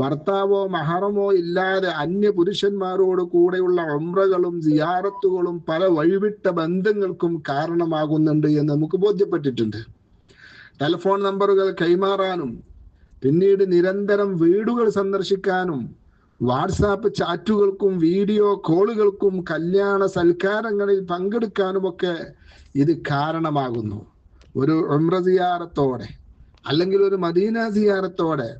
ഭർത്താവോ മഹറമോ ഇല്ലാതെ അന്യ പുരുഷന്മാരോട് കൂടെയുള്ള ഒമ്രകളും സിയാറത്തുകളും പല വഴിവിട്ട ബന്ധങ്ങൾക്കും കാരണമാകുന്നുണ്ട് എന്ന് നമുക്ക് ബോധ്യപ്പെട്ടിട്ടുണ്ട്. ടെലിഫോൺ നമ്പറുകൾ കൈമാറാനും പിന്നീട് നിരന്തരം വീടുകൾ സന്ദർശിക്കാനും വാട്സാപ്പ് ചാറ്റുകൾക്കും വീഡിയോ കോളുകൾക്കും കല്യാണ സൽക്കാരങ്ങളിൽ പങ്കെടുക്കാനുമൊക്കെ ഇത് കാരണമാകുന്നു. ഒരു ഉംറ സിയാറത്തോടെ അല്ലെങ്കിൽ ഒരു മദീന സിയാറത്തോടെ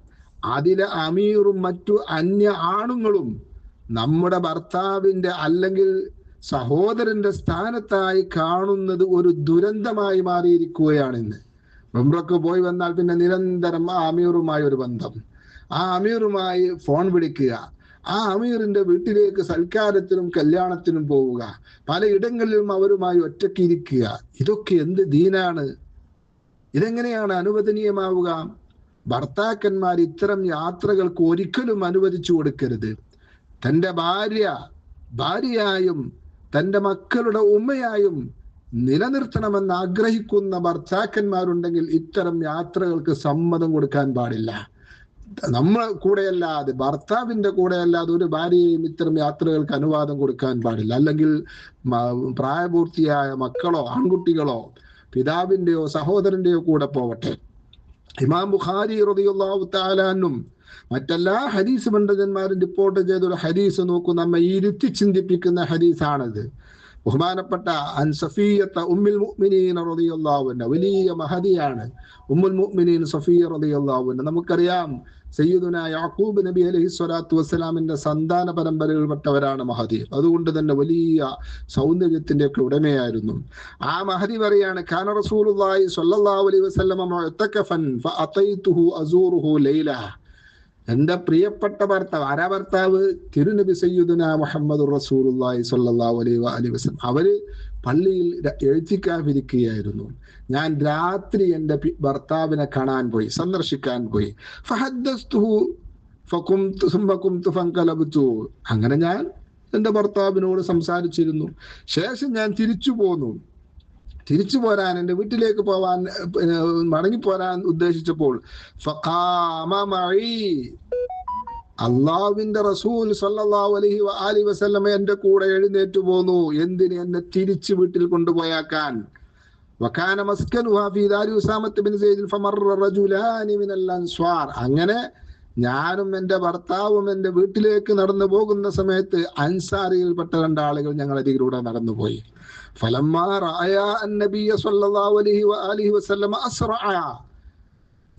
അതിലെ അമീറും മറ്റു അന്യ ആണുങ്ങളും നമ്മുടെ ഭർത്താവിന്റെ അല്ലെങ്കിൽ സഹോദരന്റെ സ്ഥാനത്തായി കാണുന്നത് ഒരു ദുരന്തമായി മാറിയിരിക്കുകയാണ് ഇന്ന്. ഉംറക്ക് പോയി വന്നാൽ പിന്നെ നിരന്തരം ആ അമീറുമായി ഒരു ബന്ധം. ആ അമീറുമായി ഫോൺ വിളിക്കുക. ആ അമീറിന്റെ വീട്ടിലേക്ക് സൽക്കാരത്തിനും കല്യാണത്തിനും പോവുക. പലയിടങ്ങളിലും അവരുമായി ഒറ്റക്കിരിക്കുക ഇതൊക്കെ എന്ത് ദീനാണ്? ഇതെങ്ങനെയാണ് അനുവദനീയമാവുക? ഭർത്താക്കന്മാർ ഇത്തരം യാത്രകൾക്ക് ഒരിക്കലും അനുവദിച്ചു കൊടുക്കരുത്. തന്റെ ഭാര്യ ഭാര്യയായും തന്റെ മക്കളുടെ ഉമ്മയായും നിലനിർത്തണമെന്ന് ആഗ്രഹിക്കുന്ന ഭർത്താക്കന്മാരുണ്ടെങ്കിൽ ഇത്തരം യാത്രകൾക്ക് സമ്മതം കൊടുക്കാൻ പാടില്ല. നമ്മൾ കൂടെയല്ലാതെ ഭർത്താവിന്റെ കൂടെയല്ലാതെ ഒരു ഭാര്യയും ഇത്തരം യാത്രകൾക്ക് അനുവാദം കൊടുക്കാൻ പാടില്ല. അല്ലെങ്കിൽ പ്രായപൂർത്തിയായ മക്കളോ ആൺകുട്ടികളോ പിതാവിന്റെയോ സഹോദരന്റെയോ കൂടെ പോവട്ടെ. ഇമാം ബുഖാരി റളിയല്ലാഹു താലാനും മറ്റെല്ലാ ഹദീസ് പണ്ഡിതന്മാരും റിപ്പോർട്ട് ചെയ്ത ഒരു ഹദീസ് നോക്കൂ. നമ്മെ ഇരുത്തി ചിന്തിപ്പിക്കുന്ന ഹദീസാണിത്. ബഹുമാനപ്പെട്ട അൻ സഫിയത്ത ഉമ്മിൽ മുഅ്മിനീൻ റളിയല്ലാഹു അൻഹ. വലിയ മഹതിയാണ് ഉമ്മുൽ മുഅ്മിനീൻ സഫിയ റളിയല്ലാഹു അൻഹ. നമുക്കറിയാം സയ്യിദുന യാക്കൂബ് നബി അലൈഹി സ്വലാത്തു വസ്സലാമിന്റെ സന്താന പരമ്പരയിൽപ്പെട്ടവരാണ് മഹദി അതുകൊണ്ട് തന്നെ വലിയ സൗന്ദര്യത്തിന്റെ ഒക്കെ ഉടമയായിരുന്നു. ആ മഹദി പറയാണ് ഖാന റസൂലുള്ളാഹി സ്വല്ലല്ലാഹു അലൈഹി വസല്ലമ മുഅത്തഖഫൻ ഫഅതൈതുഹു അസൂറുഹു ലൈല. എന്റെ പ്രിയപ്പെട്ട ഭർത്താവ് ആരാ ഭർത്താവ്? തിരുനബി സയ്യുദന മുഹമ്മദ് റസൂലുള്ളാഹി സല്ലാ അലൈ വഅലിഹി വസല്ലം. അവർ പള്ളിയിൽ എഴുതിക്കാതിരിക്കുകയായിരുന്നു ഞാൻ രാത്രി എന്റെ ഭർത്താവിനെ കാണാൻ പോയി സന്ദർശിക്കാൻ പോയി. അങ്ങനെ ഞാൻ എന്റെ ഭർത്താവിനോട് സംസാരിച്ചിരുന്നു. ശേഷം ഞാൻ തിരിച്ചു പോന്നു. തിരിച്ചു പോരാൻ എന്റെ വീട്ടിലേക്ക് പോവാൻ മടങ്ങി പോരാൻ ഉദ്ദേശിച്ചപ്പോൾ അള്ളാഹുവിന്റെ റസൂൽ സല്ലല്ലാഹു അലൈഹി അലി വസല്ലമ എന്റെ കൂടെ എഴുന്നേറ്റ് പോന്നു. എന്തിന് എന്നെ തിരിച്ചു വീട്ടിൽ കൊണ്ടുപോയാക്കാൻ? അങ്ങനെ ഞാനും എന്റെ ഭർത്താവും എന്റെ വീട്ടിലേക്ക് നടന്നു പോകുന്ന സമയത്ത് അൻസാരിയിൽപ്പെട്ട രണ്ടാളുകൾ ഞങ്ങൾ അതിലൂടെ നടന്നുപോയി. ഫലമ്മാ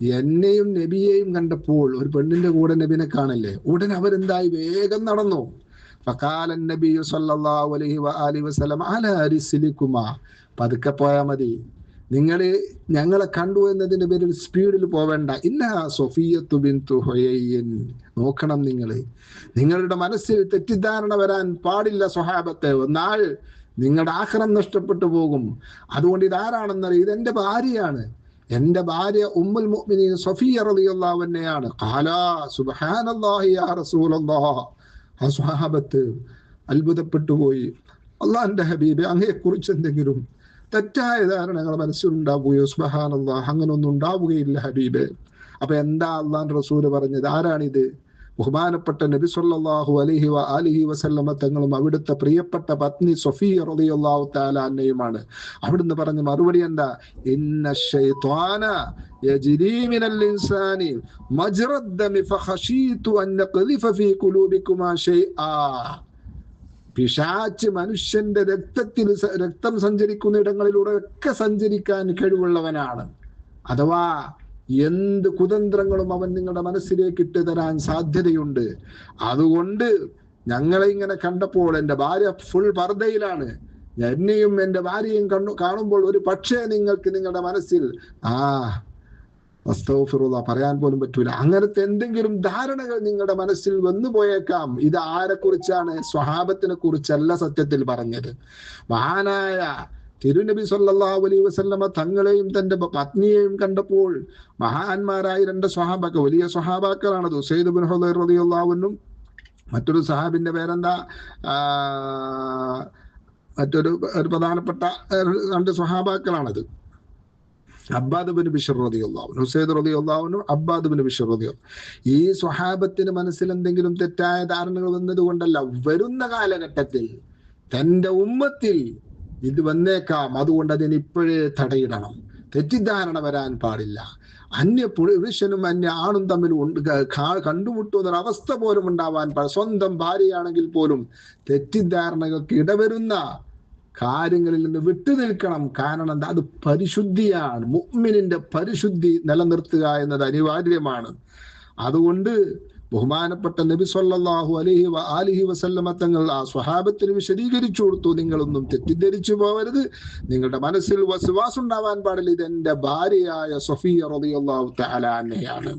എന്നെയും നബിയെയും കണ്ടപ്പോൾ ഒരു പെണ്ണിന്റെ കൂടെ നബിനെ കാണല്ലേ? ഉടൻ അവരെന്തായി? വേഗം നടന്നു. സല്ലല്ലാഹു അലൈഹി പതുക്കെ പോയാ മതി. നിങ്ങൾ ഞങ്ങളെ കണ്ടു എന്നതിന്റെ പേരിൽ സ്പീഡിൽ പോവേണ്ട. ഇന്ന സൊഫിയത്തു ബിന്തു നോക്കണം നിങ്ങൾ നിങ്ങളുടെ മനസ്സിൽ തെറ്റിദ്ധാരണ വരാൻ പാടില്ല സ്വഹാബത്തെ. ഒന്നാൾ നിങ്ങളുടെ ആഹ്റം നഷ്ടപ്പെട്ടു പോകും. അതുകൊണ്ട് ഇതാരാണെന്നറിയ ഇതെന്റെ ഭാര്യയാണ്. എന്റെ ഭാര്യ ഉമ്മുൽ മുഅ്മിനീൻ സഫിയ അൻഹയാണ്. ഖാലാ സുബ്ഹാനല്ലാഹി യാ റസൂലല്ലാഹ്. ആ സ്വഹാബത്ത് അത്ഭുതപ്പെട്ടു പോയി. അള്ളാഹിന്റെ ഹബീബെ അങ്ങയെക്കുറിച്ച് എന്തെങ്കിലും തെറ്റായ ധാരണകൾ മനസ്സിലുണ്ടാവുകയോ സുബ്ഹാനല്ലാഹ് അങ്ങനെ ഒന്നും ഉണ്ടാവുകയില്ല ഹബീബെ. അപ്പൊ എന്താ അള്ളാൻ റസൂൽ പറഞ്ഞത്? ആരാണിത്? ബഹുമാനപ്പെട്ട നബി സല്ലല്ലാഹു അലൈഹി വ അലിഹി വസല്ലമ തങ്ങളും അവിടുത്തെ പ്രിയപ്പെട്ട പത്നി സഫിയ റളിയല്ലാഹു തആല അന്നയുമാണ്. അവിടുന്ന് പറഞ്ഞ മറുപടി എന്താ? ഇന്ന ഷൈത്വാന പിശാച്ച് മനുഷ്യന്റെ രക്തത്തിൽ രക്തം സഞ്ചരിക്കുന്ന ഇടങ്ങളിലൂടെ ഒക്കെ സഞ്ചരിക്കാൻ കഴിവുള്ളവനാണ്. അഥവാ എന്ത് കുതന്ത്രങ്ങളും അവൻ നിങ്ങളുടെ മനസ്സിലേക്ക് ഇട്ട് തരാൻ സാധ്യതയുണ്ട്. അതുകൊണ്ട് ഞങ്ങളെ ഇങ്ങനെ കണ്ടപ്പോൾ എന്റെ ഭാര്യ ഫുൾ പർദ്ദയിലാണ്. എന്നെയും എന്റെ ഭാര്യയും കണ്ണു കാണുമ്പോൾ ഒരു പക്ഷേ നിങ്ങൾക്ക് നിങ്ങളുടെ മനസ്സിൽ ആ അസ്തഗ്ഫിറുല്ലാ പറയാൻ പോലും പറ്റൂല. അങ്ങനത്തെ എന്തെങ്കിലും ധാരണകൾ നിങ്ങളുടെ മനസ്സിൽ വന്നു പോയേക്കാം. ഇത് ആരെ കുറിച്ചാണ് സ്വഹാബത്തിനെ കുറിച്ചല്ല സത്യത്തിൽ പറഞ്ഞത്. മഹാനായ തിരുനബി സല്ലാ അലൈഹി വസല്ലമ തങ്ങളെയും തന്റെ പത്നിയെയും കണ്ടപ്പോൾ മഹാന്മാരായ രണ്ട് സ്വഹാബാക്ക വലിയ സ്വഹാബാക്കളാണ് ഉസൈദ് ബിൻ മറ്റൊരു സഹാബിന്റെ പേരെന്താ? മറ്റൊരു ഒരു പ്രധാനപ്പെട്ട രണ്ട് സ്വഹാബാക്കളാണത്. അബ്ബാദ് ബിൻ ബിഷർ റളിയല്ലാഹു ഹുസൈദ് റളിയല്ലാഹു അബ്ബാദ് ബിൻ ബിഷർ റളിയല്ലാഹു ഈ സ്വഹാബത്തിന് മനസ്സിൽ എന്തെങ്കിലും തെറ്റായ ധാരണകൾ വന്നത് കൊണ്ടല്ല വരുന്ന കാലഘട്ടത്തിൽ തന്റെ ഉമ്മത്തിൽ ഇത് വന്നേക്കാം. അതുകൊണ്ട് അതിന് ഇപ്പോഴേ തടയിടണം. തെറ്റിദ്ധാരണ വരാൻ പാടില്ല. അന്യ പുരുഷനും അന്യ ആണും തമ്മിൽ കണ്ടുമുട്ടുന്ന അവസ്ഥ പോലും ഉണ്ടാവാൻ സ്വന്തം ഭാര്യയാണെങ്കിൽ പോലും തെറ്റിദ്ധാരണകൾക്ക് ഇടവരുന്ന കാര്യങ്ങളിൽ നിന്ന് വിട്ടുനിൽക്കണം കാരണം എന്താ? അത് പരിശുദ്ധിയാണ്. മുഅ്മിനിന്റെ പരിശുദ്ധി നിലനിർത്തുക എന്നത് അനിവാര്യമാണ്. അതുകൊണ്ട് ബഹുമാനപ്പെട്ട നബി സല്ലാഹു അലഹി വ ആലിഹി വസല്ലമ തങ്ങൾ ആ സ്വഹാബത്തിന് വിശദീകരിച്ചു കൊടുത്തു. നിങ്ങളൊന്നും തെറ്റിദ്ധരിച്ചു പോകരുത്. നിങ്ങളുടെ മനസ്സിൽ വസ്വാസ് ഉണ്ടാവാൻ പാടില്ല. ഇത് എന്റെ ഭാര്യയായ സഫിയ റളിയല്ലാഹു തആല അന്നയാണ്